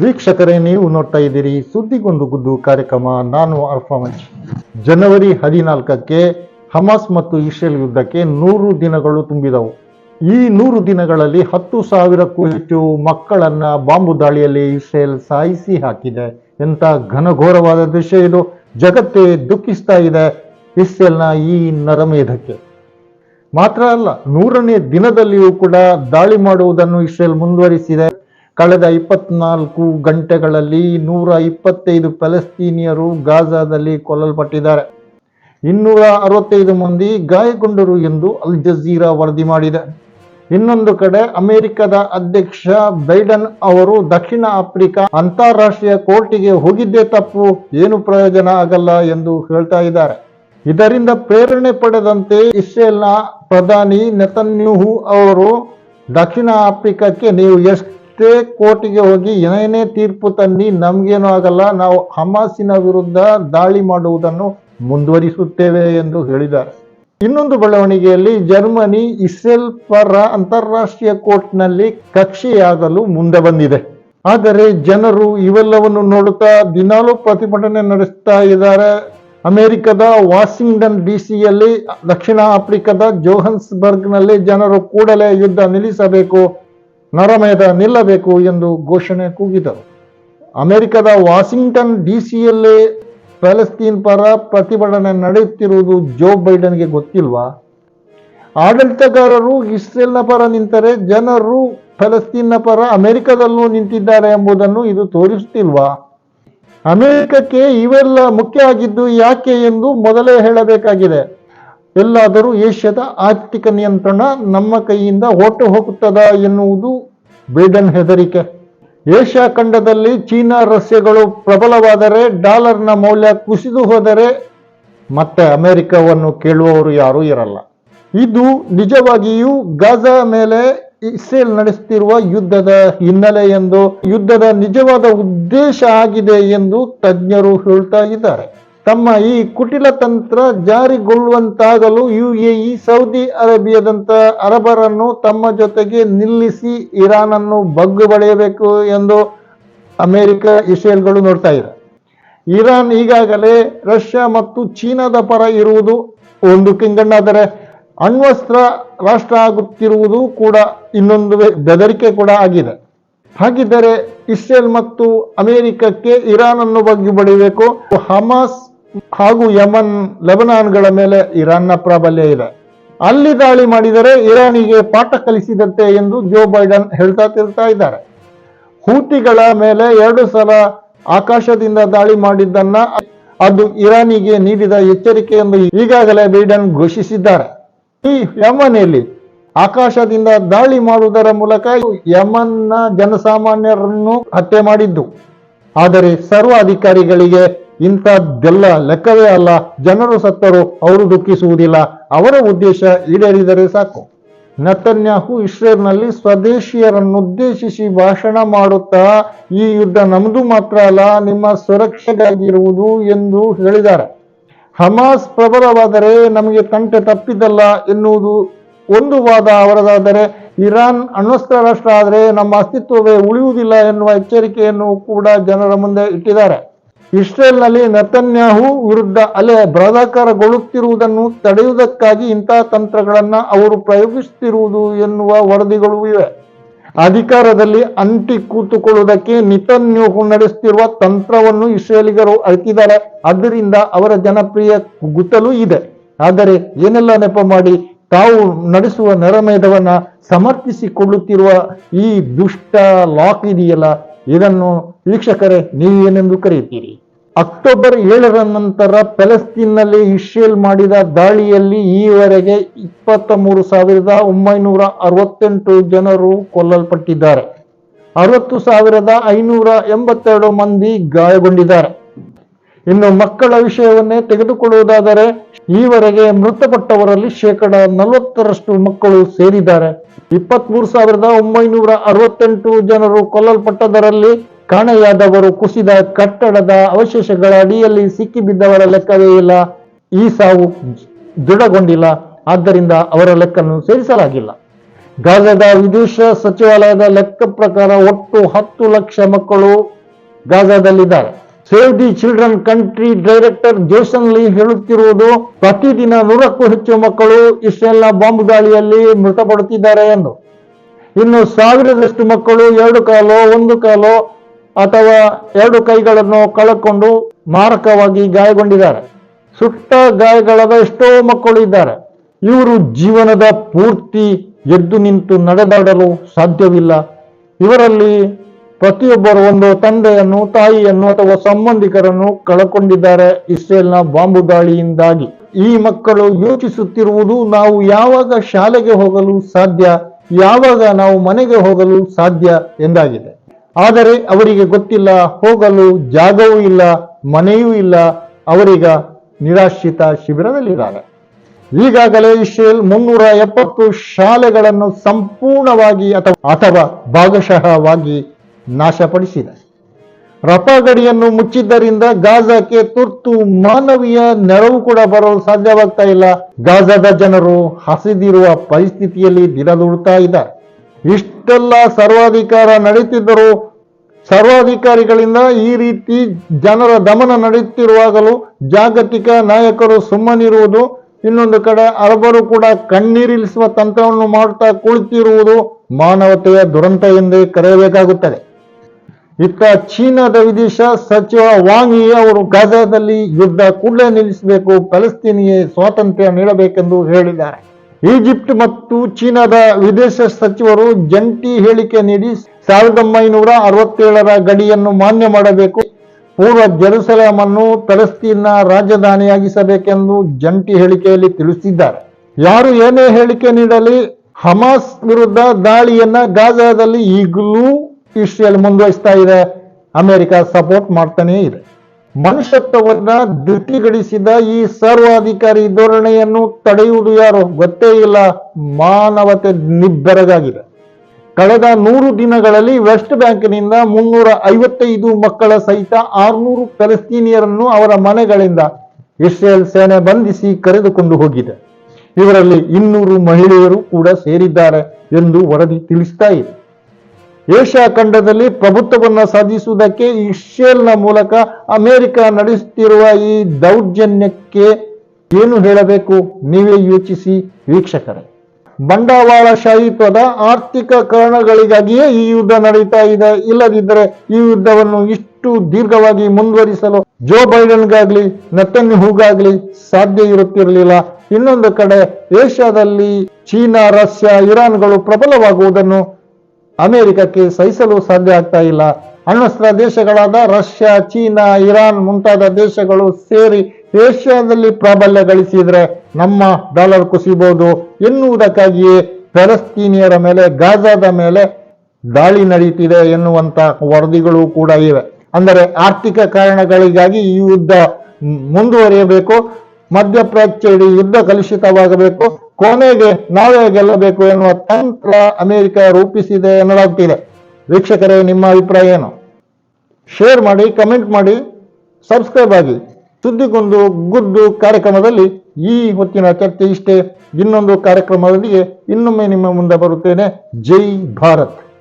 ವೀಕ್ಷಕರೇ, ನೀವು ನೋಡ್ತಾ ಇದ್ದೀರಿ ಸುದ್ದಿಗೊಂದು ಗುದ್ದು ಕಾರ್ಯಕ್ರಮ. ನಾನು ಅಲ್ಫಾಮಂಚ್ ಜನವರಿ ಹದಿನಾಲ್ಕಕ್ಕೆ ಹಮಾಸ್ ಮತ್ತು ಇಸ್ರೇಲ್ ಯುದ್ಧಕ್ಕೆ ನೂರು ದಿನಗಳು ತುಂಬಿದವು. ಈ ನೂರು ದಿನಗಳಲ್ಲಿ ಹತ್ತು ಸಾವಿರಕ್ಕೂ ಹೆಚ್ಚು ಮಕ್ಕಳನ್ನ ಬಾಂಬು ದಾಳಿಯಲ್ಲಿ ಇಸ್ರೇಲ್ ಸಾಯಿಸಿ ಹಾಕಿದೆ. ಎಂತ ಘನಘೋರವಾದ ದೃಶ್ಯ ಇದು. ಜಗತ್ತೇ ದುಃಖಿಸ್ತಾ ಇದೆ ಇಸ್ರೇಲ್ನ ಈ ನರಮೇಧಕ್ಕೆ. ಮಾತ್ರ ಅಲ್ಲ, ನೂರನೇ ದಿನದಲ್ಲಿಯೂ ಕೂಡ ದಾಳಿ ಮಾಡುವುದನ್ನು ಇಸ್ರೇಲ್ ಮುಂದುವರಿಸಿದೆ. ಕಳೆದ ಇಪ್ಪತ್ನಾಲ್ಕು ಗಂಟೆಗಳಲ್ಲಿ ನೂರ ಇಪ್ಪತ್ತೈದು ಫಲಸ್ತೀನಿಯರು ಗಾಜಾದಲ್ಲಿ ಕೊಲ್ಲಲ್ಪಟ್ಟಿದ್ದಾರೆ. ಇನ್ನೂರ ಅರವತ್ತೈದು ಮಂದಿ ಗಾಯಗೊಂಡರು ಎಂದು ಅಲ್ ಜಜೀರಾ ವರದಿ ಮಾಡಿದೆ. ಇನ್ನೊಂದು ಕಡೆ ಅಮೆರಿಕದ ಅಧ್ಯಕ್ಷ ಬೈಡನ್ ಅವರು ದಕ್ಷಿಣ ಆಫ್ರಿಕಾ ಅಂತಾರಾಷ್ಟ್ರೀಯ ಕೋರ್ಟಿಗೆ ಹೋಗಿದ್ದೇ ತಪ್ಪು, ಏನು ಪ್ರಯೋಜನ ಆಗಲ್ಲ ಎಂದು ಹೇಳ್ತಾ ಇದ್ದಾರೆ. ಇದರಿಂದ ಪ್ರೇರಣೆ ಪಡೆದಂತೆ ಇಸ್ರೇಲ್ನ ಪ್ರಧಾನಿ ನೆತನ್ಯೂಹು ಅವರು ದಕ್ಷಿಣ ಆಫ್ರಿಕಾಕ್ಕೆ, ನೀವು ಎಷ್ಟೇ ಕೋರ್ಟಿಗೆ ಹೋಗಿ ಏನೇನೇ ತೀರ್ಪು ತನ್ನಿ ನಮ್ಗೇನು ಆಗಲ್ಲ, ನಾವು ಹಮಾಸಿನ ವಿರುದ್ಧ ದಾಳಿ ಮಾಡುವುದನ್ನು ಮುಂದುವರಿಸುತ್ತೇವೆ ಎಂದು ಹೇಳಿದ್ದಾರೆ. ಇನ್ನೊಂದು ಬೆಳವಣಿಗೆಯಲ್ಲಿ ಜರ್ಮನಿ ಇಸ್ರೇಲ್ ಪರ ಅಂತಾರಾಷ್ಟ್ರೀಯ ಕೋರ್ಟ್ನಲ್ಲಿ ಕಕ್ಷಿಯಾಗಲು ಮುಂದೆ ಬಂದಿದೆ. ಆದರೆ ಜನರು ಇವೆಲ್ಲವನ್ನು ನೋಡುತ್ತಾ ದಿನಾಲೂ ಪ್ರತಿಭಟನೆ ನಡೆಸ್ತಾ ಇದ್ದಾರೆ. ಅಮೆರಿಕದ ವಾಷಿಂಗ್ಟನ್ ಡಿ ಸಿಯಲ್ಲಿ ದಕ್ಷಿಣ ಆಫ್ರಿಕಾದ ಜೋಹನ್ಸ್ಬರ್ಗ್ನಲ್ಲಿ ಜನರು ಕೂಡಲೇ ಯುದ್ಧ ನಿಲ್ಲಿಸಬೇಕು. ನರಮೇಧ ನಿಲ್ಲಬೇಕು ಎಂದು ಘೋಷಣೆ ಕೂಗಿದರು. ಅಮೆರಿಕದ ವಾಷಿಂಗ್ಟನ್ ಡಿ ಸಿಯಲ್ಲೇ ಪ್ಯಾಲೆಸ್ತೀನ್ ಪರ ಪ್ರತಿಭಟನೆ ನಡೆಯುತ್ತಿರುವುದು ಜೋ ಬೈಡನ್ಗೆ ಗೊತ್ತಿಲ್ವಾ? ಆಡಳಿತಗಾರರು ಇಸ್ರೇಲ್ನ ಪರ ನಿಂತರೆ ಜನರು ಫಲಸ್ತೀನ್ನ ಪರ ಅಮೆರಿಕದಲ್ಲೂ ನಿಂತಿದ್ದಾರೆ ಎಂಬುದನ್ನು ಇದು ತೋರಿಸುತ್ತಿಲ್ವಾ? ಅಮೆರಿಕಕ್ಕೆ ಇವೆಲ್ಲ ಮುಖ್ಯ ಆಗಿದ್ದು ಯಾಕೆ ಎಂದು ಮೊದಲೇ ಹೇಳಬೇಕಾಗಿದೆ. ಎಲ್ಲಾದರೂ ಏಷ್ಯಾದ ಆರ್ಥಿಕ ನಿಯಂತ್ರಣ ನಮ್ಮ ಕೈಯಿಂದ ಹೊಟ್ಟು ಹೋಗುತ್ತದ ಎನ್ನುವುದು ಬೇಡನ್ ಹೆದರಿಕೆ. ಏಷ್ಯಾ ಖಂಡದಲ್ಲಿ ಚೀನಾ ರಷ್ಯಗಳು ಪ್ರಬಲವಾದರೆ ಡಾಲರ್ನ ಮೌಲ್ಯ ಕುಸಿದು ಹೋದರೆ ಮತ್ತೆ ಅಮೆರಿಕವನ್ನು ಕೇಳುವವರು ಯಾರೂ ಇರಲ್ಲ. ಇದು ನಿಜವಾಗಿಯೂ ಗಾಜಾ ಮೇಲೆ ಇಸ್ರೇಲ್ ನಡೆಸುತ್ತಿರುವ ಯುದ್ಧದ ಹಿನ್ನೆಲೆ ಎಂದು ಯುದ್ಧದ ನಿಜವಾದ ಉದ್ದೇಶ ಆಗಿದೆ ಎಂದು ತಜ್ಞರು ಹೇಳ್ತಾ ಇದ್ದಾರೆ. ತಮ್ಮ ಈ ಕುಟಿಲ ತಂತ್ರ ಜಾರಿಗೊಳ್ಳುವಂತಾಗಲು ಯುಎಇ, ಸೌದಿ ಅರೇಬಿಯಾದಂತ ಅರಬರನ್ನು ತಮ್ಮ ಜೊತೆಗೆ ನಿಲ್ಲಿಸಿ ಇರಾನ್ ಅನ್ನು ಬಗ್ಗು ಬಳೆಯಬೇಕು ಎಂದು ಅಮೆರಿಕ ಇಸ್ರೇಲ್ಗಳು ನೋಡ್ತಾ ಇದೆ ಇರಾನ್ ಈಗಾಗಲೇ ರಷ್ಯಾ ಮತ್ತು ಚೀನಾದ ಪರ ಇರುವುದು ಒಂದು ಕಿಂಗಣ್ಣಾದರೆ ಅಣ್ವಸ್ತ್ರ ರಾಷ್ಟ್ರ ಆಗುತ್ತಿರುವುದು ಕೂಡ ಇನ್ನೊಂದು ಬೆದರಿಕೆ ಕೂಡ ಆಗಿದೆ. ಹಾಗಿದ್ದರೆ ಇಸ್ರೇಲ್ ಮತ್ತು ಅಮೆರಿಕಕ್ಕೆ ಇರಾನ್ ಅನ್ನು ಬಗ್ಗೆ ಬಡಿಬೇಕು. ಹಮಾಸ್ ಹಾಗೂ ಯಮನ್, ಲೆಬನಾನ್ಗಳ ಮೇಲೆ ಇರಾನ್ನ ಪ್ರಾಬಲ್ಯ ಇದೆ. ಅಲ್ಲಿ ದಾಳಿ ಮಾಡಿದರೆ ಇರಾನಿಗೆ ಪಾಠ ಕಲಿಸಿದಂತೆ ಎಂದು ಜೋ ಬೈಡನ್ ಹೇಳ್ತಾ ತಿರ್ತಾ ಇದ್ದಾರೆ. ಹೂತಿಗಳ ಮೇಲೆ ಎರಡು ಸಲ ಆಕಾಶದಿಂದ ದಾಳಿ ಮಾಡಿದ್ದನ್ನ ಅದು ಇರಾನಿಗೆ ನೀಡಿದ ಎಚ್ಚರಿಕೆ ಎಂದು ಈಗಾಗಲೇ ಬೈಡನ್ ಘೋಷಿಸಿದ್ದಾರೆ. ಈ ಯಮನಲ್ಲಿ ಆಕಾಶದಿಂದ ದಾಳಿ ಮಾಡುವುದರ ಮೂಲಕ ಯಮನ್ನ ಜನಸಾಮಾನ್ಯರನ್ನು ಹತ್ಯೆ ಮಾಡಿದ್ದು. ಆದರೆ ಸರ್ವ ಅಧಿಕಾರಿಗಳಿಗೆ ಇಂಥದ್ದೆಲ್ಲ ಲೆಕ್ಕವೇ ಅಲ್ಲ. ಜನರು ಸತ್ತರು ಅವರು ದುಃಖಿಸುವುದಿಲ್ಲ. ಅವರ ಉದ್ದೇಶ ಈಡೇರಿದರೆ ಸಾಕು. ನತನ್ಯಾಹು ಇಸ್ರೇಲ್ನಲ್ಲಿ ಸ್ವದೇಶಿಯರನ್ನುದ್ದೇಶಿಸಿ ಭಾಷಣ ಮಾಡುತ್ತಾ ಈ ಯುದ್ಧ ನಮ್ಮದು ಮಾತ್ರ ಅಲ್ಲ, ನಿಮ್ಮ ಸುರಕ್ಷೆಗಾಗಿರುವುದು ಎಂದು ಹೇಳಿದ್ದಾರೆ. ಹಮಾಸ್ ಪ್ರಬಲವಾದರೆ ನಮಗೆ ಕಂಟೆ ತಪ್ಪಿದ್ದಲ್ಲ ಎನ್ನುವುದು ಒಂದು ವಾದ ಅವರದಾದರೆ, ಇರಾನ್ ಅಣ್ವಸ್ತ್ರ ರಾಷ್ಟ್ರ ಆದರೆ ನಮ್ಮ ಅಸ್ತಿತ್ವವೇ ಉಳಿಯುವುದಿಲ್ಲ ಎನ್ನುವ ಎಚ್ಚರಿಕೆಯನ್ನು ಕೂಡ ಜನರ ಮುಂದೆ ಇಟ್ಟಿದ್ದಾರೆ. ಇಸ್ರೇಲ್ನಲ್ಲಿ ನತನ್ಯಾಹು ವಿರುದ್ಧ ಅಲೆ ಬೃಹದಾಕಾರಗೊಳ್ಳುತ್ತಿರುವುದನ್ನು ತಡೆಯುವುದಕ್ಕಾಗಿ ಇಂತಹ ತಂತ್ರಗಳನ್ನು ಅವರು ಪ್ರಯೋಗಿಸುತ್ತಿರುವುದು ಎನ್ನುವ ವರದಿಗಳು ಇವೆ. ಅಧಿಕಾರದಲ್ಲಿ ಅಂಟಿ ಕೂತುಕೊಳ್ಳುವುದಕ್ಕೆ ನಿತನ್ಯಾಹು ನಡೆಸುತ್ತಿರುವ ತಂತ್ರವನ್ನು ಇಸ್ರೇಲಿಗರು ಅರಿತಿದ್ದಾರೆ ಅದರಿಂದ ಅವರ ಜನಪ್ರಿಯ ಗುತ್ತಲು ಇದೆ. ಆದರೆ ಏನೆಲ್ಲ ನೆಪ ಮಾಡಿ ತಾವು ನಡೆಸುವ ನರಮೇಧವನ್ನ ಸಮರ್ಥಿಸಿಕೊಳ್ಳುತ್ತಿರುವ ಈ ದುಷ್ಟ ಲಾಕ್ ಇದೆಯಲ್ಲ, ಇದನ್ನು ವೀಕ್ಷಕರೇ ನೀವೇನೆಂದು ಕರೆಯುತ್ತೀರಿ? ಅಕ್ಟೋಬರ್ ಏಳರ ನಂತರ ಪ್ಯಾಲೆಸ್ತೀನ್ನಲ್ಲಿ ಇಶ್ರೇಲ್ ಮಾಡಿದ ದಾಳಿಯಲ್ಲಿ ಈವರೆಗೆ ಇಪ್ಪತ್ತ ಮೂರು ಸಾವಿರದ ಒಂಬೈನೂರ ಅರವತ್ತೆಂಟು ಜನರು ಕೊಲ್ಲಲ್ಪಟ್ಟಿದ್ದಾರೆ. ಅರವತ್ತು ಸಾವಿರದ ಐನೂರ ಎಂಬತ್ತೆರಡು ಮಂದಿ ಗಾಯಗೊಂಡಿದ್ದಾರೆ. ಇನ್ನು ಮಕ್ಕಳ ವಿಷಯವನ್ನೇ ತೆಗೆದುಕೊಳ್ಳುವುದಾದರೆ, ಈವರೆಗೆ ಮೃತಪಟ್ಟವರಲ್ಲಿ ಶೇಕಡ ನಲವತ್ತರಷ್ಟು ಮಕ್ಕಳು ಸೇರಿದ್ದಾರೆ. ಇಪ್ಪತ್ಮೂರು ಸಾವಿರದ ಒಂಬೈನೂರ ಅರವತ್ತೆಂಟು ಜನರು ಕೊಲ್ಲಲ್ಪಟ್ಟದರಲ್ಲಿ ಕಾಣೆಯಾದವರು ಕುಸಿದ ಕಟ್ಟಡದ ಅವಶೇಷಗಳ ಅಡಿಯಲ್ಲಿ ಸಿಕ್ಕಿಬಿದ್ದವರ ಲೆಕ್ಕವೇ ಇಲ್ಲ. ಈ ಸಾವು ದೃಢಗೊಂಡಿಲ್ಲ. ಆದ್ದರಿಂದ ಅವರ ಲೆಕ್ಕನ್ನು ಸೇರಿಸಲಾಗಿಲ್ಲ. ಗಾಜಾದ ವಿದೇಶ ಸಚಿವಾಲಯದ ಲೆಕ್ಕ ಪ್ರಕಾರ ಒಟ್ಟು ಹತ್ತು ಲಕ್ಷ ಮಕ್ಕಳು ಗಾಜಾದಲ್ಲಿದ್ದಾರೆ. Save the children country director Jason Lee ಹೇಳುತ್ತಿರುವುದು, ಪ್ರತಿದಿನ ನೂರಕ್ಕೂ ಹೆಚ್ಚು ಮಕ್ಕಳು ಇಸ್ರೇಲ್ನ ಬಾಂಬ್ ದಾಳಿಯಲ್ಲಿ ಮೃತಪಡುತ್ತಿದ್ದಾರೆ ಎಂದು. ಇನ್ನು ಸಾವಿರದಷ್ಟು ಮಕ್ಕಳು ಎರಡು ಕಾಲೋ, ಒಂದು ಕಾಲು ಅಥವಾ ಎರಡು ಕೈಗಳನ್ನು ಕಳಕೊಂಡು ಮಾರಕವಾಗಿ ಗಾಯಗೊಂಡಿದ್ದಾರೆ. ಸುಟ್ಟ ಗಾಯಗಳಾದ ಎಷ್ಟೋ ಮಕ್ಕಳು ಇದ್ದಾರೆ. ಇವರು ಜೀವನದ ಪೂರ್ತಿ ಎದ್ದು ನಿಂತು ನಡೆದಾಡಲು ಸಾಧ್ಯವಿಲ್ಲ. ಇವರಲ್ಲಿ ಪ್ರತಿಯೊಬ್ಬರು ಒಂದು ತಂದೆಯನ್ನು, ತಾಯಿಯನ್ನು ಅಥವಾ ಸಂಬಂಧಿಕರನ್ನು ಕಳಕೊಂಡಿದ್ದಾರೆ ಇಸ್ರೇಲ್ನ ಬಾಂಬು ದಾಳಿಯಿಂದಾಗಿ. ಈ ಮಕ್ಕಳು ಯೋಚಿಸುತ್ತಿರುವುದು ನಾವು ಯಾವಾಗ ಶಾಲೆಗೆ ಹೋಗಲು ಸಾಧ್ಯ, ಯಾವಾಗ ನಾವು ಮನೆಗೆ ಹೋಗಲು ಸಾಧ್ಯ ಎಂದಾಗಿದೆ. ಆದರೆ ಅವರಿಗೆ ಗೊತ್ತಿಲ್ಲ, ಹೋಗಲು ಜಾಗವೂ ಇಲ್ಲ, ಮನೆಯೂ ಇಲ್ಲ. ಅವರೀಗ ನಿರಾಶ್ರಿತ ಶಿಬಿರದಲ್ಲಿದ್ದಾರೆ. ಈಗಾಗಲೇ ಇಸ್ರೇಲ್ ಮುನ್ನೂರ ಎಪ್ಪತ್ತು ಶಾಲೆಗಳನ್ನು ಸಂಪೂರ್ಣವಾಗಿ ಅಥವಾ ಅಥವಾ ಭಾಗಶಃವಾಗಿ ನಾಶಪಡಿಸಿದೆ. ರಫಾ ಗಡಿಯನ್ನು ಮುಚ್ಚಿದ್ದರಿಂದ ಗಾಜಾಕ್ಕೆ ತುರ್ತು ಮಾನವೀಯ ನೆರವು ಕೂಡ ಬರಲು ಸಾಧ್ಯವಾಗ್ತಾ ಇಲ್ಲ. ಗಾಜಾದ ಜನರು ಹಸಿದಿರುವ ಪರಿಸ್ಥಿತಿಯಲ್ಲಿ ದಿನದೂಡ್ತಾ ಇದ್ದಾರೆ. ಇಷ್ಟೆಲ್ಲ ಸರ್ವಾಧಿಕಾರ ನಡೀತಿದ್ದರು ಸರ್ವಾಧಿಕಾರಿಗಳಿಂದ ಈ ರೀತಿ ಜನರ ದಮನ ನಡೆಯುತ್ತಿರುವಾಗಲೂ ಜಾಗತಿಕ ನಾಯಕರು ಸುಮ್ಮನಿರುವುದು, ಇನ್ನೊಂದು ಕಡೆ ಅರಬರು ಕೂಡ ಕಣ್ಣೀರಿಳಿಸುವ ತಂತ್ರವನ್ನು ಮಾಡುತ್ತಾ ಕುಳಿತಿರುವುದು ಮಾನವತೆಯ ದುರಂತ ಎಂದೇ ಕರೆಯಬೇಕಾಗುತ್ತದೆ. ಇತ್ತ ಚೀನಾದ ವಿದೇಶ ಸಚಿವ ವಾಂಗ್ ಅವರು ಗಾಜಾದಲ್ಲಿ ಯುದ್ಧ ಕೂಡಲೇ ನಿಲ್ಲಿಸಬೇಕು ಫಲಸ್ತೀನಿಗೆ ಸ್ವಾತಂತ್ರ್ಯ ನೀಡಬೇಕೆಂದು ಹೇಳಿದ್ದಾರೆ. ಈಜಿಪ್ಟ್ ಮತ್ತು ಚೀನಾದ ವಿದೇಶ ಸಚಿವರು ಜಂಟಿ ಹೇಳಿಕೆ ನೀಡಿ ಸಾವಿರದ ಒಂಬೈನೂರ ಅರವತ್ತೇಳರ ಗಡಿಯನ್ನು ಮಾನ್ಯ ಮಾಡಬೇಕು. ಪೂರ್ವ ಜೆರುಸಲೇಮ್ ಅನ್ನು ಫಲಸ್ತೀನ್ನ ರಾಜಧಾನಿಯಾಗಿಸಬೇಕೆಂದು ಜಂಟಿ ಹೇಳಿಕೆಯಲ್ಲಿ ತಿಳಿಸಿದ್ದಾರೆ. ಯಾರು ಏನೇ ಹೇಳಿಕೆ ನೀಡಲಿ, ಹಮಾಸ್ ವಿರುದ್ಧ ದಾಳಿಯನ್ನ ಗಾಜಾದಲ್ಲಿ ಈಗಲೂ ಇಸ್ರೇಲ್ ಮುಂದುವರಿಸ್ತಾ ಇದೆ. ಅಮೆರಿಕ ಸಪೋರ್ಟ್ ಮಾಡ್ತಾನೇ ಇದೆ. ಮನುಷ್ಯತ್ವವನ್ನ ದೃಷ್ಟಿಗಳಿಸಿದ ಈ ಸರ್ವಾಧಿಕಾರಿ ಧೋರಣೆಯನ್ನು ತಡೆಯುವುದು ಯಾರು? ಗೊತ್ತೇ ಇಲ್ಲ. ಮಾನವತೆ ನಿಬ್ಬೆರಗಾಗಿದೆ. ಕಳೆದ ನೂರು ದಿನಗಳಲ್ಲಿ ವೆಸ್ಟ್ ಬ್ಯಾಂಕ್ನಿಂದ ಮುನ್ನೂರ ಐವತ್ತೈದು ಮಕ್ಕಳ ಸಹಿತ ಆರ್ನೂರು ಫೆಲಸ್ತೀನಿಯರನ್ನು ಅವರ ಮನೆಗಳಿಂದ ಇಸ್ರೇಲ್ ಸೇನೆ ಬಂಧಿಸಿ ಕರೆದುಕೊಂಡು ಹೋಗಿದೆ. ಇವರಲ್ಲಿ ಇನ್ನೂರು ಮಹಿಳೆಯರು ಕೂಡ ಸೇರಿದ್ದಾರೆ ಎಂದು ವರದಿ ತಿಳಿಸ್ತಾ ಇದೆ. ಏಷ್ಯಾ ಖಂಡದಲ್ಲಿ ಪ್ರಭುತ್ವವನ್ನು ಸಾಧಿಸುವುದಕ್ಕೆ ಇಸ್ರೇಲ್ನ ಮೂಲಕ ಅಮೆರಿಕ ನಡೆಸುತ್ತಿರುವ ಈ ದೌರ್ಜನ್ಯಕ್ಕೆ ಏನು ಹೇಳಬೇಕು? ನೀವೇ ಯೋಚಿಸಿ, ವೀಕ್ಷಕರೇ. ಬಂಡವಾಳಶಾಹಿತ್ವದ ಆರ್ಥಿಕ ಕಾರಣಗಳಿಗಾಗಿಯೇ ಈ ಯುದ್ಧ ನಡೀತಾ ಇದೆ. ಇಲ್ಲದಿದ್ದರೆ ಈ ಯುದ್ಧವನ್ನು ಇಷ್ಟು ದೀರ್ಘವಾಗಿ ಮುಂದುವರಿಸಲು ಜೋ ಬೈಡನ್ಗಾಗ್ಲಿ ಹೂಗಾಗ್ಲಿ ಸಾಧ್ಯ ಇರುತ್ತಿರಲಿಲ್ಲ. ಇನ್ನೊಂದು ಕಡೆ ಏಷ್ಯಾದಲ್ಲಿ ಚೀನಾ, ರಷ್ಯಾ, ಇರಾನ್ಗಳು ಪ್ರಬಲವಾಗುವುದನ್ನು ಅಮೆರಿಕಕ್ಕೆ ಸಹಿಸಲು ಸಾಧ್ಯ ಆಗ್ತಾ ಇಲ್ಲ. ಅಣ್ವಸ್ತ್ರ ದೇಶಗಳಾದ ರಷ್ಯಾ, ಚೀನಾ, ಇರಾನ್ ಮುಂತಾದ ದೇಶಗಳು ಸೇರಿ ಏಷ್ಯಾದಲ್ಲಿ ಪ್ರಾಬಲ್ಯ ಗಳಿಸಿದ್ರೆ ನಮ್ಮ ಡಾಲರ್ ಕುಸಿಬಹುದು ಎನ್ನುವುದಕ್ಕಾಗಿಯೇ ಫೆಲಸ್ತೀನಿಯರ ಮೇಲೆ, ಗಾಜಾದ ಮೇಲೆ ದಾಳಿ ನಡೆಯುತ್ತಿದೆ ಎನ್ನುವಂತ ವರದಿಗಳು ಕೂಡ ಇವೆ. ಅಂದರೆ ಆರ್ಥಿಕ ಕಾರಣಗಳಿಗಾಗಿ ಈ ಯುದ್ಧ ಮುಂದುವರಿಯಬೇಕು ಮಧ್ಯಪ್ರಾಚ್ಯ ಇಡೀ ಯುದ್ಧ ಕಲುಷಿತವಾಗಬೇಕು ಕೊನೆಗೆ ನಾವೇ ಗೆಲ್ಲಬೇಕು ಎನ್ನುವ ತಂತ್ರ ಅಮೆರಿಕ ರೂಪಿಸಿದೆ ಎನ್ನಲಾಗ್ತಿದೆ. ವೀಕ್ಷಕರೇ, ನಿಮ್ಮ ಅಭಿಪ್ರಾಯ ಏನು? ಶೇರ್ ಮಾಡಿ, ಕಮೆಂಟ್ ಮಾಡಿ, ಸಬ್ಸ್ಕ್ರೈಬ್ ಆಗಿ. ಸುದ್ದಿಗೊಂದು ಗುದ್ದು ಕಾರ್ಯಕ್ರಮದಲ್ಲಿ ಈ ಹೊತ್ತಿನ ಚರ್ಚೆ ಇಷ್ಟೇ. ಇನ್ನೊಂದು ಕಾರ್ಯಕ್ರಮದೊಂದಿಗೆ ಇನ್ನೊಮ್ಮೆ ನಿಮ್ಮ ಮುಂದೆ ಬರುತ್ತೇನೆ. ಜೈ ಭಾರತ್.